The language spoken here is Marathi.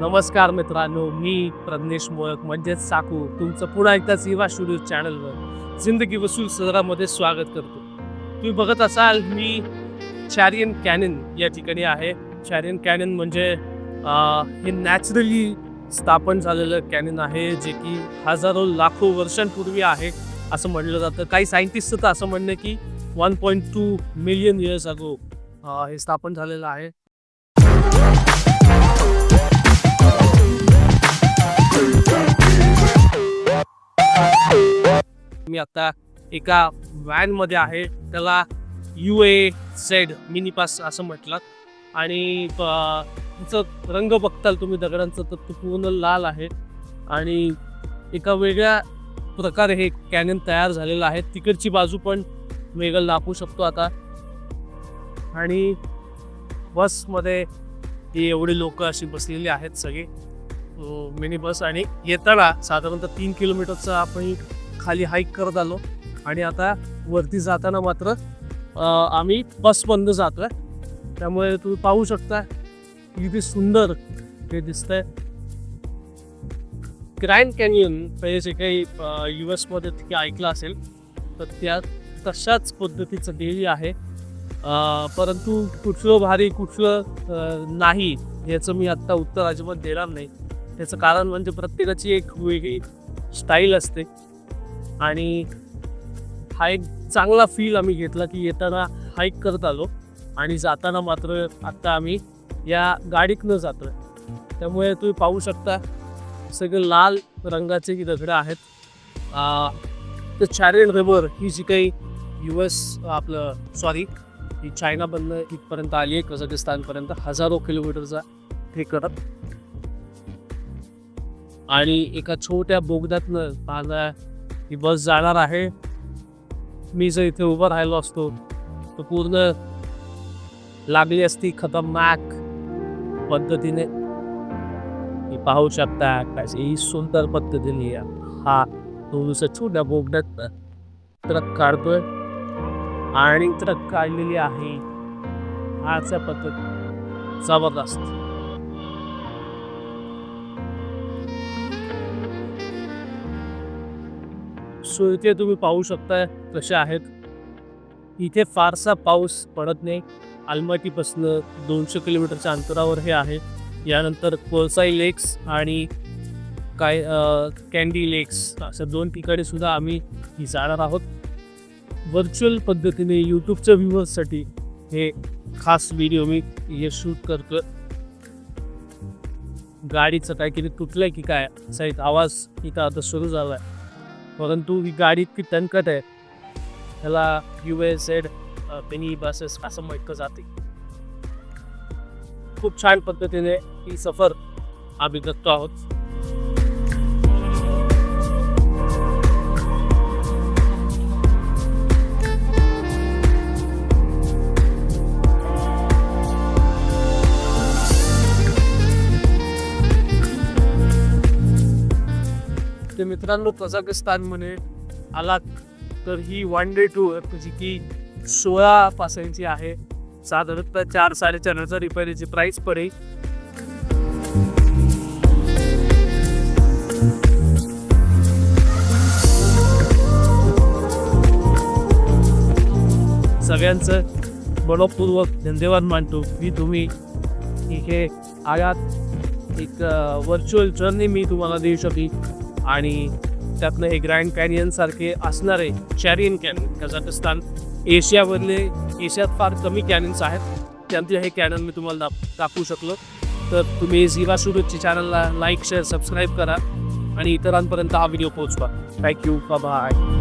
नमस्कार मित्रांनो मी प्रज्ञेश मोळक म्हणजेच साकू तुमचं पुन्हा एकदा झिवा स्टुडिओ चॅनलवर जिंदगी वसूल सदरामध्ये स्वागत करतो. तुम्ही बघत असाल मी चॅरियन कॅनन या ठिकाणी आहे. चॅरियन कॅनन म्हणजे हे नॅचरली स्थापन झालेलं कॅनन आहे जे की हजारो लाखो वर्षांपूर्वी आहे असं म्हटलं जातं. काही सायंटिस्टचं तर असं म्हणणं की one point two million years ago हे स्थापन झालेलं आहे. मी आता एका व्हॅनमध्ये आहे. त्याला U A Z mini bus असं म्हटलं. आणि तिचं रंग बघताल तुम्ही दगडांचं तर तो पूर्ण लाल आहे. आणि एका वेगळ्या प्रकारे हे कॅनन तयार झालेलं आहे. तिकडची बाजू पण वेगळं दाखवू शकतो आता. आणि बसमध्ये ही एवढी लोक अशी बसलेली आहेत सगळी. मिनी बस आणि येताना साधारणतः तीन किलोमीटरचा आपण खाली हाईक करत आलो. आणि आता वरती जाताना मात्र आम्ही आम्ही जातो जातोय. त्यामुळे तुम्ही पाहू शकता किती सुंदर हे दिसतंय. ग्रँड कॅनियन पहिले जे काही यू एसमध्ये तिथे ऐकलं असेल तर त्या तशाच पद्धतीचं देवी आहे. परंतु कुठलं भारी कुठलं नाही याचं मी आत्ता उत्तर अजिबात देणार नाही. त्याचं कारण म्हणजे प्रत्येकाची एक वेगळी स्टाईल असते. आणि हा एक चांगला फील आम्ही घेतला की येताना हाईक करत आलो आणि जाताना मात्र आत्ता आम्ही या गाडीतनं जातोय. त्यामुळे तुम्ही पाहू शकता सगळे लाल रंगाचे ही दगडं आहेत तर चॅरेन रिव्हर ही जी काही यू एस आपलं सॉरी ही चायनामधनं इथपर्यंत आली आहे कझाकिस्तानपर्यंत हजारो किलोमीटरचा हे करत. आणि एका छोट्या बोगद्यातनं माझा ही बस जाणार आहे. मी जर इथे उभं राहिलो असतो तर पूर्ण लागली असती खतरनाक पद्धतीने. ही पाहू शकता ही सुंदर पद्धतीने हा थोडस छोट्या बोगद्यात ट्रक काढतोय. आणि ट्रक काढलेली आहे. अशा पद्धत जबरदस्त. सो इथे तुम्ही पाहू शकता कसे आहेत. इथे फारसा पाऊस पडत नाही. आलमाटीपासनं दोनशे किलोमीटरच्या अंतरावर हे आहे. यानंतर कोळसाई लेक्स आणि काय कॅन्डी लेक्स अशा दोन ठिकाणी सुद्धा आम्ही ही जाणार आहोत. व्हर्च्युअल पद्धतीने यूट्यूबच्या व्ह्युअर्ससाठी हे खास व्हिडिओ मी हे शूट करतो गाडीचं काय किती तुटलंय की काय असा एक आवाज इथं आता सुरू झाला आहे परंतु ही गाडी इतकी तणकट आहे. त्याला यू एस एड मिनी बसेस असं म्हटलं जाते. खूप छान पद्धतीने ही सफर आम्ही करतो आहोत. मित्रांनो कझाकिस्तानमध्ये आलात तर ही वन डे टूर जी की सोळा पासांची आहे. साधारणतः चार साडेचार हजार रुपयाची प्राईस पडेल. सगळ्यांचं मनपूर्वक धन्यवाद मानतो की तुम्ही इथे आयात एक व्हर्च्युअल जर्नी मी तुम्हाला देऊ शकेन आणि त्यातनं हे ग्रँड कॅनियन सारखे असणारे चॅरियन कॅनन कझाकिस्तान एशियावरले एशियात फार कमी कॅनन्स आहेत. त्यांचे हे कॅनन मी तुम्हाला दाप दाखवू शकलो. तर तुम्ही झिवा सुरतच्या चॅनलला लाईक शेअर सबस्क्राईब करा आणि इतरांपर्यंत हा व्हिडिओ पोहोचवा. Thank you bye